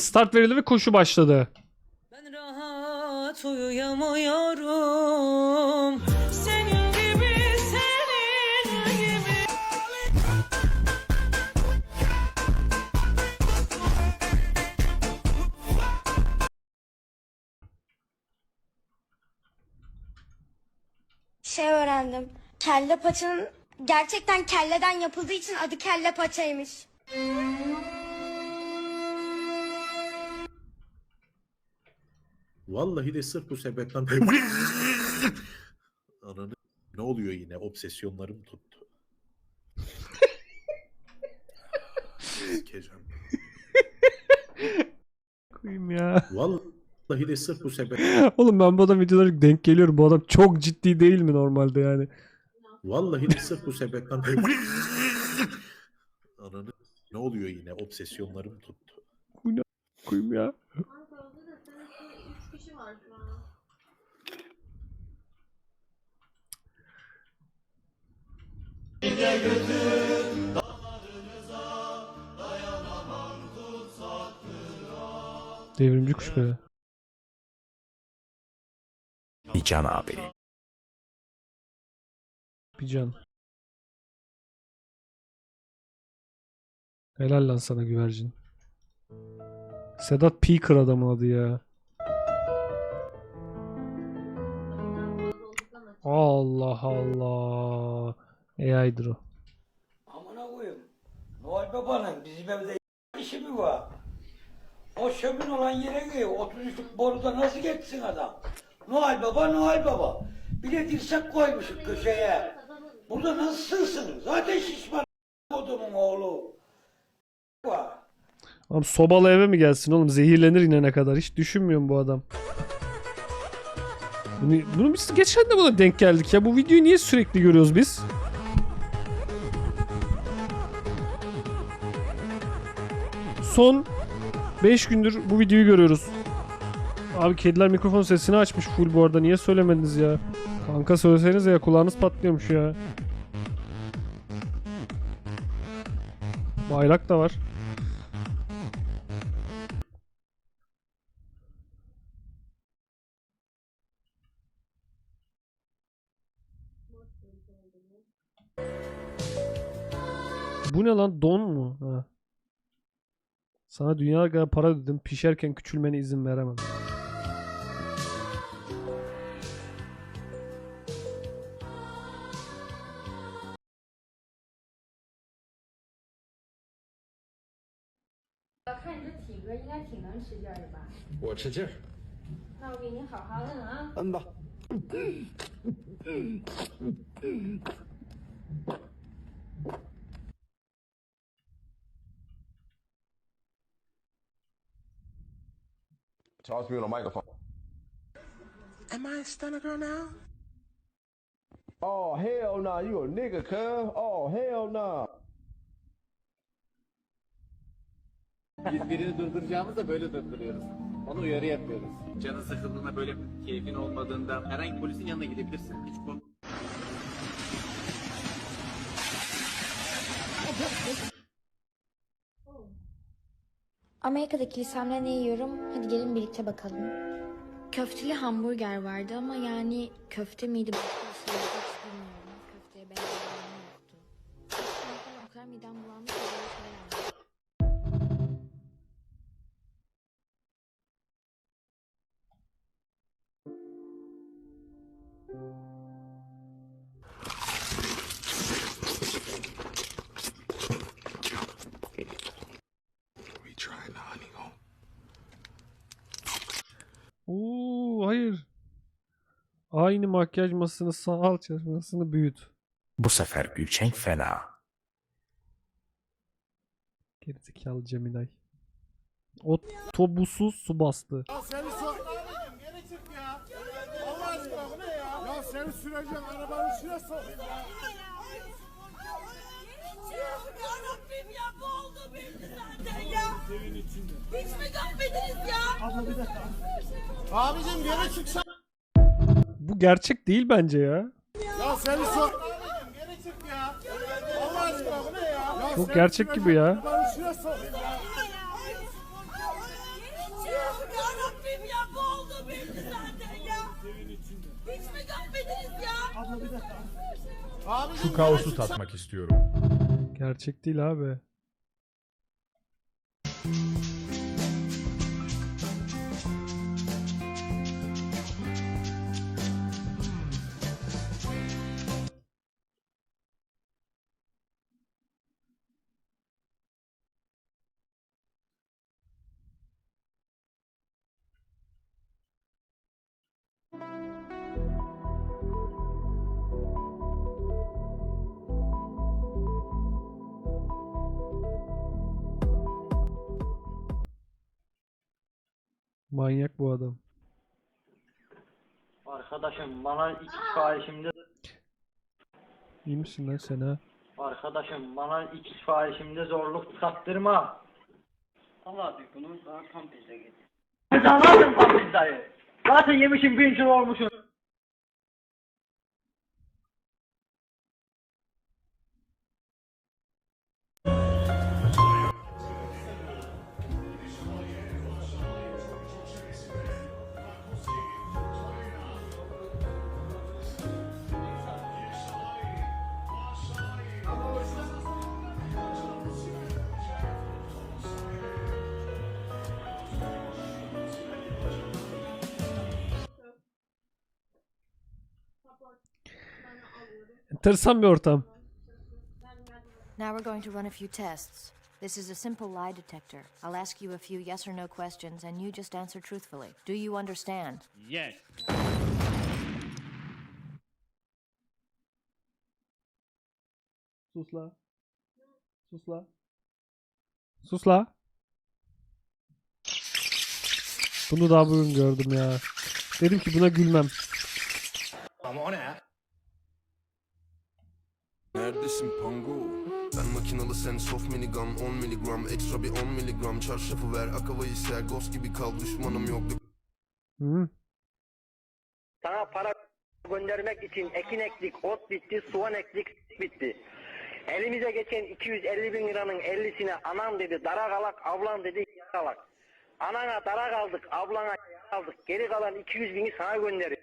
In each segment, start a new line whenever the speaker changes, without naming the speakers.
Start verildi ve koşu başladı.
Ben rahat uyuyamıyorum. Senin gibi, senin gibi.
şey öğrendim. Kelle paçanın gerçekten kelleden yapıldığı için adı kelle paçaymış.
Vallahi de sırf bu sebepten Ananı ne oluyor yine? Obsesyonlarım tuttu. Sikeceğim.
Koyayım ya.
Vallahi de sırf bu sebep
Oğlum ben bu adam videolara denk geliyorum. Bu adam çok ciddi değil mi normalde yani?
Vallahi de sırf bu sebepten Ananı ne oluyor yine? Obsesyonlarım tuttu.
Koyayım ya. Devrimci kuş be.
Can abi.
Bir can. Helal lan sana güvercin. Sedat Peaker adamın adı ya. Allah Allah. AI'dır o.
Amına koyayım. Noel Baba'nın bizim evde işi mi var? O şömün olan yere giriyor. 33'lük boruda nasıl geçsin adam? Noel Baba, Noel Baba. Bir de dirsek koymuşuk köşeye. Burada nasıl sığsın? Zaten şişman odumun oğlu. Var.
Oğlum sobalı eve mi gelsin oğlum? Zehirlenir inene kadar. Hiç düşünmüyorum bu adam. Bunu, bunu biz geçen de buna denk geldik ya. Bu videoyu niye sürekli görüyoruz biz? Son 5 gündür bu videoyu görüyoruz. Abi kediler mikrofon sesini açmış full bu arada. Niye söylemediniz ya? Kanka söyleseniz ya kulağınız patlıyormuş ya. Bayrak da var. Bu ne lan don mu? Ha. Sana dünya kadar para dedim pişerken küçülmene izin veremem.
Talk to me on the microphone.
Am I a stunner girl now?
Oh hell nah, you a nigga, cuz. Oh hell nah.
Biz birini durduracağımızda böyle durduruyoruz. Onu uyarı yapıyoruz. Canın sıkıldığında böyle keyfin olmadığında herhangi polisin yanına gidebilirsin. Hiç korkma.
Amerika'daki lisemde ne yiyorum? Hadi gelin birlikte bakalım. Köfteli hamburger vardı ama yani köfte miydi
Aynı makyaj masasını sağ çalışmasını büyüt.
Bu sefer Gülçen fena.
Gerizekalı Cemilay. Otobüsü su bastı.
Ya seni sor... Geri çık ya. Allah aşkına bu ne ya? Ya seni süreceğim arabanın içine sok ya.
Yarabbim ya bu oldu benim zaten ya. Hiç mi görmediniz ya?
Abicim geri çıksa
gerçek değil bence ya.
Ya seni sor.
Çok gerçek gibi ya.
Şu kaosu tatmak istiyorum.
Gerçek değil abi. Manyak bu adam.
Arkadaşım bana iki siparişimde
İyi misin lan sen ha?
arkadaşım bana iki siparişimde zorluk çıkarttırma. Allah abi bunu daha tam pizza getir. Sen aldın tam pizzayı. Zaten yemişim bin olmuşum.
Enteresan bir ortam.
Now we're going to run a few tests. This is a simple lie detector. I'll ask you a few yes or no questions, and you just answer truthfully. Do you understand?
Yes.
Sus la. Sus la. Sus la. Bunu daha bugün gördüm ya. Dedim ki buna gülmem.
Neredesin Pango? Ben makinalı sen soft minigun 10 miligram Ekstra bir 10 miligram Çarşafı ver akavayı ser Ghost gibi kal düşmanım yok
Hı.
Sana para göndermek için ekin ektik, ot bitti, soğan ektik, bitti. Elimize geçen 250 bin liranın 50'sine anam dedi, dara kalak, ablam dedi, kalak. Anana dara kaldık, ablana kaldık. Geri kalan 200 bini sana gönderiyor.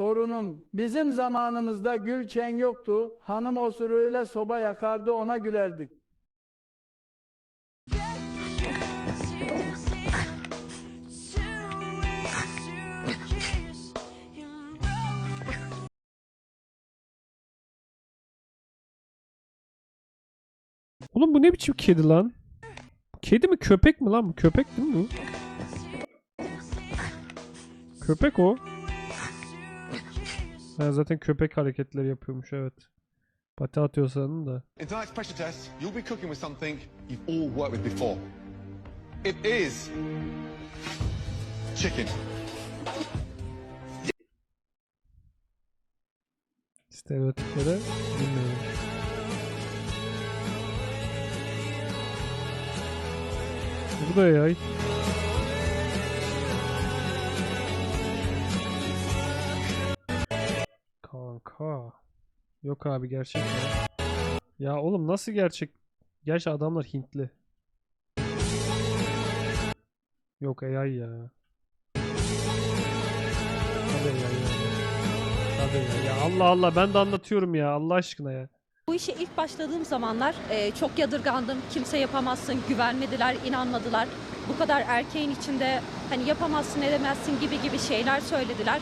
Sorunum bizim zamanımızda gülçen yoktu. Hanım osuruyla soba yakardı ona gülerdik.
Oğlum bu ne biçim kedi lan? Kedi mi köpek mi lan bu? Köpek değil mi bu? Köpek o. Ha, zaten köpek hareketleri yapıyormuş evet. Pati atıyor da.
In tonight's pressure test, you'll be cooking with something you've all worked with before. It is chicken.
Stereotiplere bilmiyorum. Bu da yay. Kanka. Yok abi gerçek ya. Ya oğlum nasıl gerçek? Gerçi adamlar Hintli. Yok AI ya. Hadi AI ya. Hadi ya. ya. Allah Allah ben de anlatıyorum ya Allah aşkına ya.
Bu işe ilk başladığım zamanlar e, çok yadırgandım. Kimse yapamazsın, güvenmediler, inanmadılar. Bu kadar erkeğin içinde hani yapamazsın, edemezsin gibi gibi şeyler söylediler.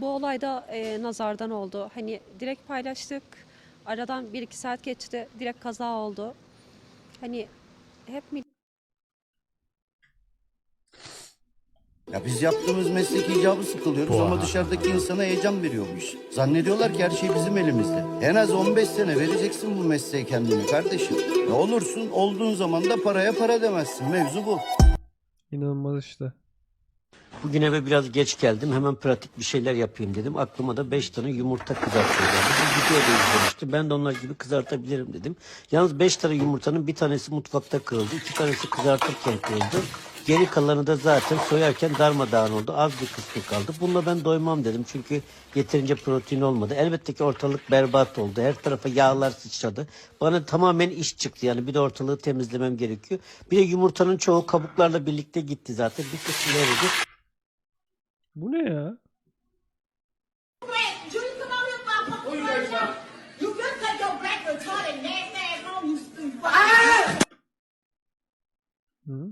Bu olayda e, nazardan oldu. Hani direkt paylaştık. Aradan 1-2 saat geçti. Direkt kaza oldu. Hani hep
Ya biz yaptığımız meslek icabı sıkılıyoruz ama dışarıdaki insana heyecan veriyormuş. Zannediyorlar ki her şey bizim elimizde. En az 15 sene vereceksin bu mesleğe kendini kardeşim. Ne olursun olduğun zaman da paraya para demezsin. Mevzu bu.
İnanılmaz işte.
Bugün eve biraz geç geldim. Hemen pratik bir şeyler yapayım dedim. Aklıma da 5 tane yumurta kızartıyor video da izlemişti. Ben de onlar gibi kızartabilirim dedim. Yalnız 5 tane yumurtanın bir tanesi mutfakta kırıldı. iki tanesi kızartırken kırıldı. Geri kalanı da zaten soyarken darmadağın oldu. Az bir kısmı kaldı. Bununla ben doymam dedim. Çünkü yeterince protein olmadı. Elbette ki ortalık berbat oldu. Her tarafa yağlar sıçradı. Bana tamamen iş çıktı. Yani bir de ortalığı temizlemem gerekiyor. Bir de yumurtanın çoğu kabuklarla birlikte gitti zaten. Bir kısmı eridi.
Bu ne ya? Hı?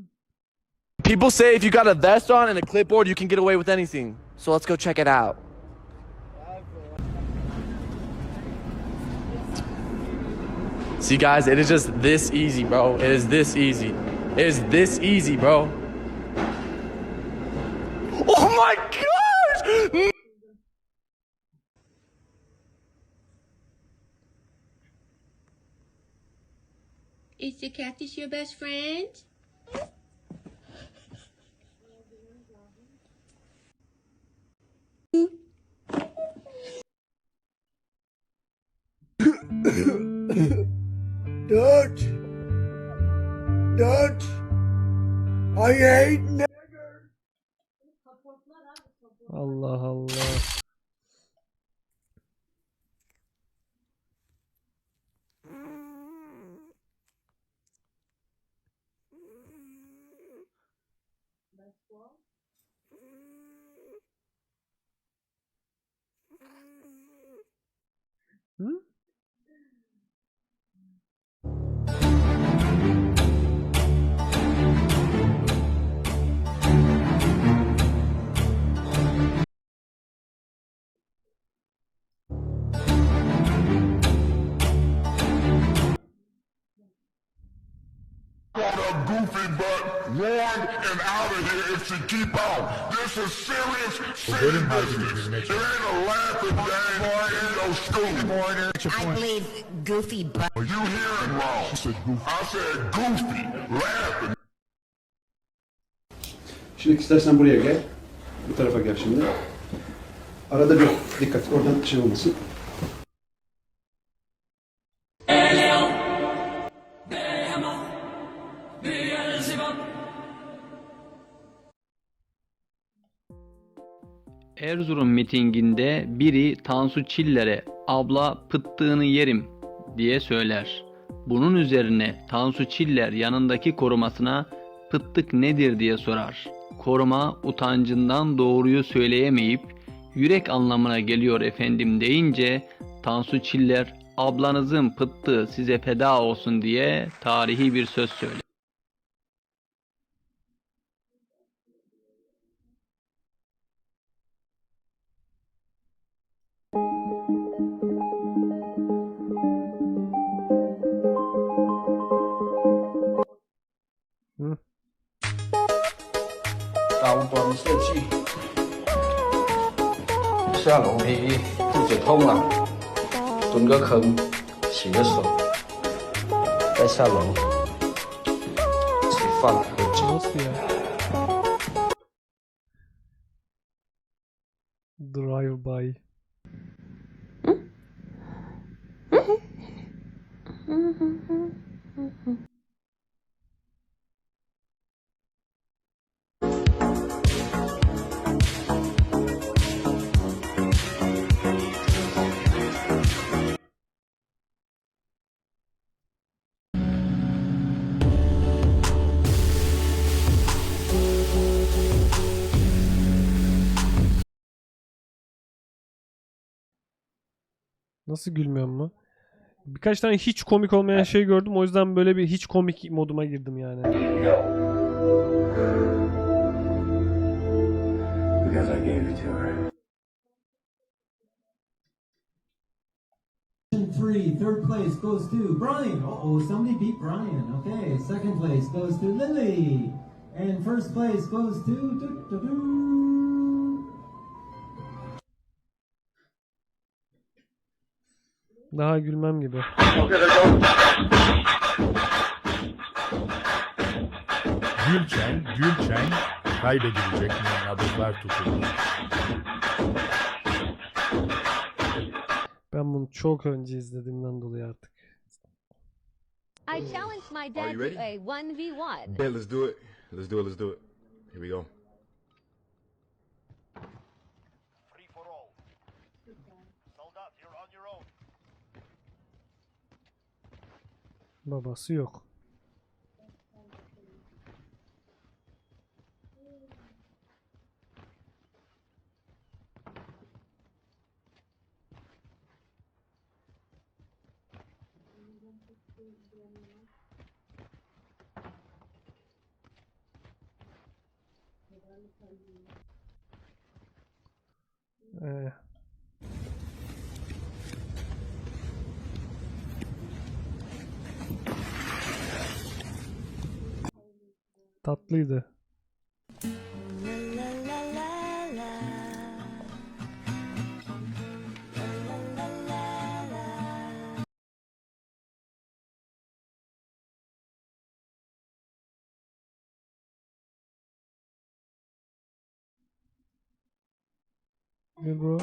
People say if you got a vest on and a clipboard, you can get away with anything. So let's go check it out. See, guys, it is just this easy, bro. It is this easy. It is this easy, bro. Oh my gosh!
Is the catfish your best friend?
Dutch. Dutch. I hate
Allah Allah. Hmm? Hı?
goofy butt warned and out of here if she keep on. This is serious, serious business. It ain't a laughing game in your school.
I believe Goofy Butt.
You hearing wrong. I said goofy, laughing.
Şimdi istersen buraya gel. Bu tarafa gel şimdi. Arada bir dikkat. Oradan şey olmasın.
Erzurum mitinginde biri Tansu Çiller'e abla pıttığını yerim diye söyler. Bunun üzerine Tansu Çiller yanındaki korumasına pıttık nedir diye sorar. Koruma utancından doğruyu söyleyemeyip yürek anlamına geliyor efendim deyince Tansu Çiller ablanızın pıttığı size feda olsun diye tarihi bir söz söyler.
Nasıl gülmüyorum mu? Birkaç tane hiç komik olmayan şey gördüm. O yüzden böyle bir hiç komik moduma girdim yani.
Because I gave it to her.
Three, third place goes to Brian. Uh oh, somebody beat Brian. Okay, second place goes to Lily. And first place goes to. doo, doo, doo.
Daha gülmem gibi.
Gülçen, Gülçen, kaybedilecek nabızlar tutuldu.
Ben bunu çok önce izlediğimden dolayı artık.
I challenged my
dad you ready?
to a 1v1.
Yeah, let's do it. Let's do it, let's do it. Here we go.
Babası yok. Ee, Tatlıydı. Ne bro?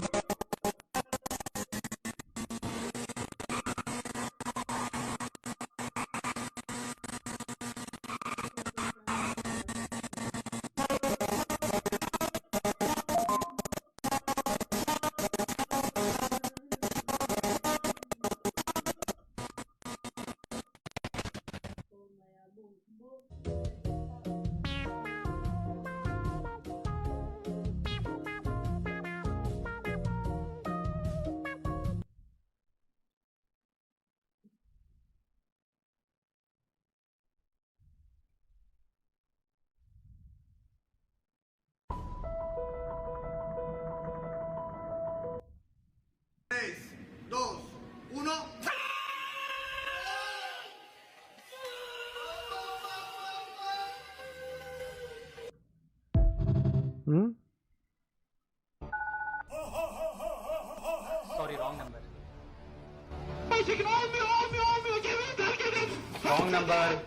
Olmuyor.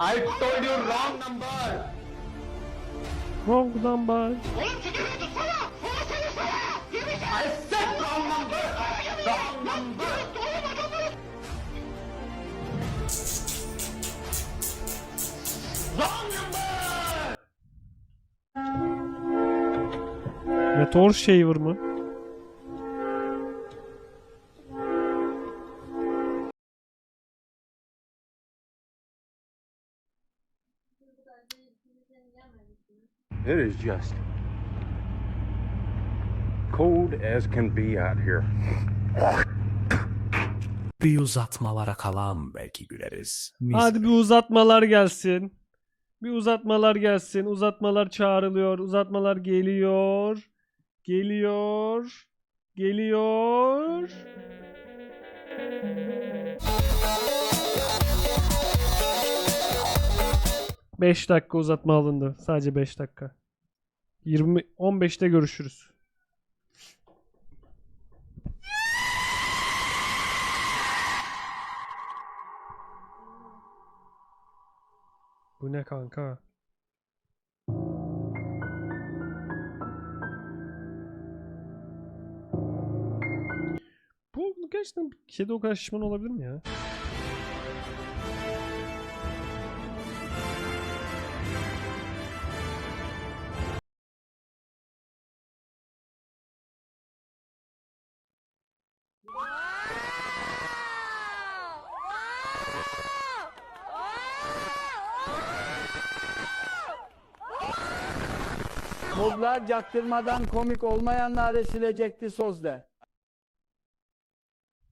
I told you wrong number.
Wrong number.
Oğlum tutsana. Seni
I said wrong number. Wrong number.
Oğlum adamı.
Wrong number.
Meteor Shaver mı?
It is just cold as can be out here. Bir uzatmalara kalan belki güleriz.
Hadi bir uzatmalar gelsin. Bir uzatmalar gelsin. Uzatmalar çağrılıyor. Uzatmalar geliyor. Geliyor. Geliyor. Beş dakika uzatma alındı. Sadece 5 dakika. 20 15'te görüşürüz. Bu ne kanka? Bu gerçekten kedi o olabilir mi ya?
Modlar caktırmadan komik olmayanları silecekti sözde.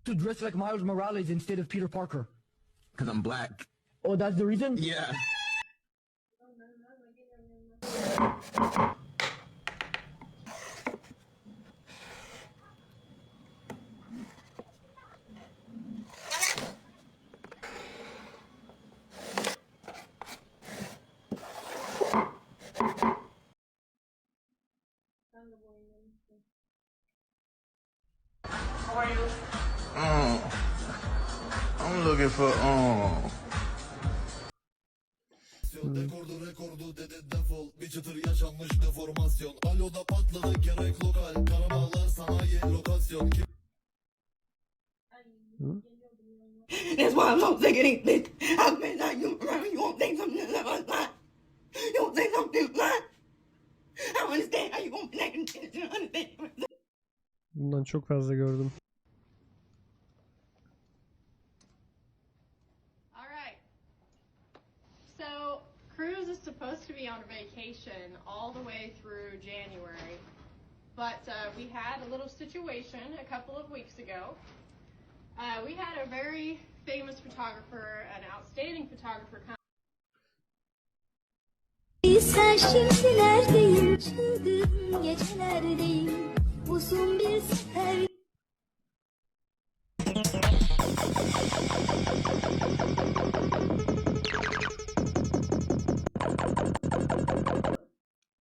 To dress like Miles Morales instead of Peter Parker.
Because I'm black.
Oh, that's the reason?
Yeah. Think something is not. You won't think something not. I don't understand how you gonna connect and you understand.
Bundan çok fazla gördüm.
All right. So, Cruz is supposed to be on vacation all the way through January. but uh, we had a little situation a couple of weeks ago. Uh, we had a very famous photographer, an outstanding photographer,
Sen şimdi neredeyin? Çılgın gecelerdeyim. Uzun bir sefer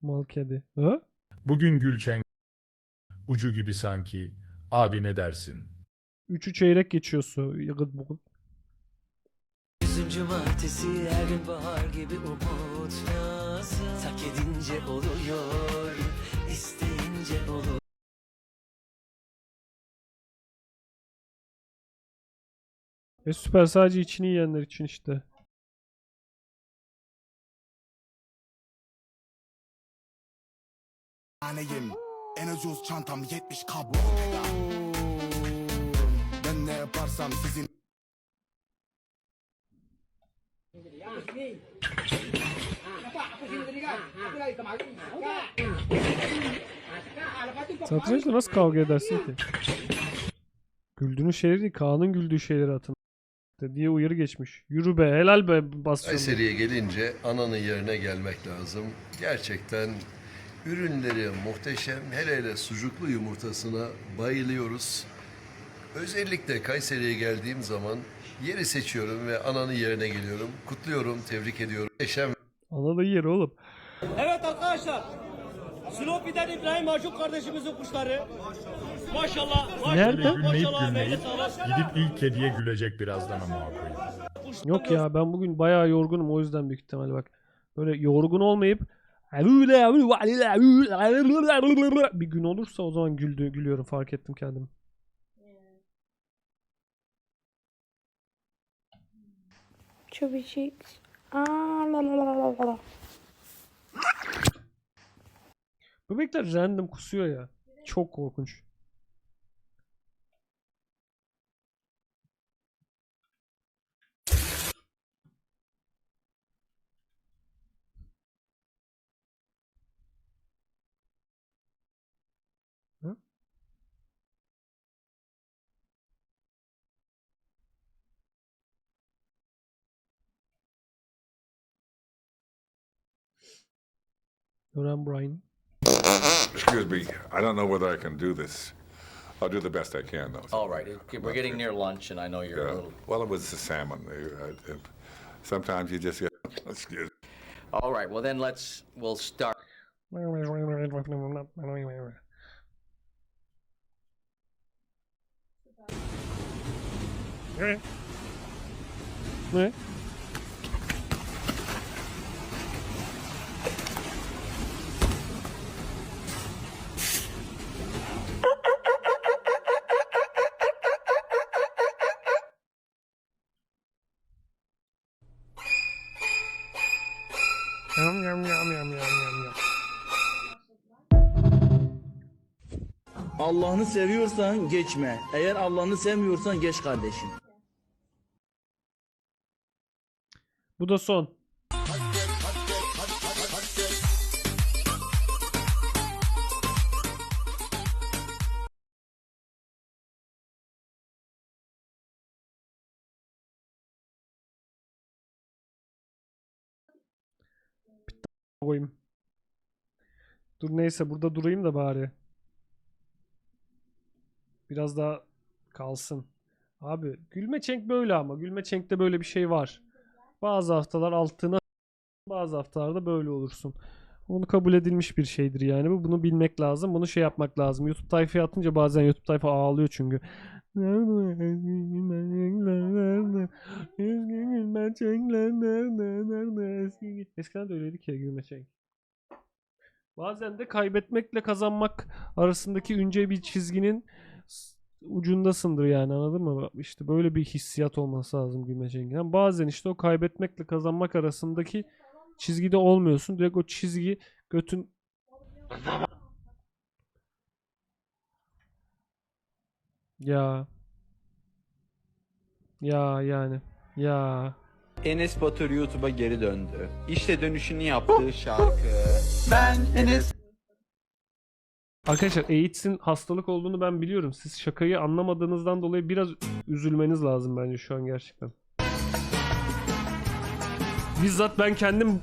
Mal kedi. Ha?
Bugün Gülçen ucu gibi sanki. Abi ne dersin?
Üçü çeyrek geçiyor su. Yıkıt bukut.
Yüzüm cumartesi her gün bahar gibi umutlasın Tak edince oluyor isteyince olur.
E süper sadece içini yiyenler için işte.
Taneyim En ucuz çantam 70 kablo Ben ne yaparsam sizin
Satrançta nasıl kavga edersin ki? Güldüğünün şeyleri değil, Kaan'ın güldüğü şeyleri atın. diye uyarı geçmiş. Yürü be, helal be basıyorum.
Kayseri'ye gelince ananın yerine gelmek lazım. Gerçekten ürünleri muhteşem. Hele hele sucuklu yumurtasına bayılıyoruz. Özellikle Kayseri'ye geldiğim zaman yeri seçiyorum ve ananın yerine geliyorum. Kutluyorum, tebrik ediyorum. Muhteşem
Ana da yer oğlum.
Evet arkadaşlar. Slopi'den İbrahim Acun kardeşimizin kuşları. Maşallah. maşallah
Nerede?
Gülmeyip
Maşallah.
gülmeyip gidip ilk kediye gülecek birazdan ama koyayım.
Yok ya ben bugün bayağı yorgunum o yüzden büyük ihtimalle bak. Böyle yorgun olmayıp bir gün olursa o zaman güldü, gülüyorum fark ettim kendimi.
La.
Bebekler random kusuyor ya. Çok korkunç. Yoran Brian.
Excuse me, I don't know whether I can do this. I'll do the best I can, though.
All right, it- we're getting near lunch, and I know you're a
Yeah.
little.
Well, it was the salmon. Uh, uh, Sometimes you just get, excuse
All right, well then let's we'll start.
Allah'ını seviyorsan geçme. Eğer Allah'ını sevmiyorsan geç kardeşim.
Bu da son. koyayım. Dur neyse burada durayım da bari. Biraz daha kalsın. Abi gülme çenk böyle ama. Gülme çenkte böyle bir şey var. Bazı haftalar altına bazı haftalarda böyle olursun. Onu kabul edilmiş bir şeydir yani bu. Bunu bilmek lazım. Bunu şey yapmak lazım. YouTube tayfaya atınca bazen YouTube tayfa ağlıyor çünkü. Eskiden de öyleydik ya gülme çenk. Bazen de kaybetmekle kazanmak arasındaki ince bir çizginin ucundasındır yani anladın mı? İşte böyle bir hissiyat olması lazım gülme çengin. Yani bazen işte o kaybetmekle kazanmak arasındaki çizgide olmuyorsun. Direkt o çizgi götün ya ya yani ya
Enes Batur YouTube'a geri döndü. İşte dönüşünü yaptığı şarkı. Ben Enes
Arkadaşlar AIDS'in hastalık olduğunu ben biliyorum. Siz şakayı anlamadığınızdan dolayı biraz üzülmeniz lazım bence şu an gerçekten. Bizzat ben kendim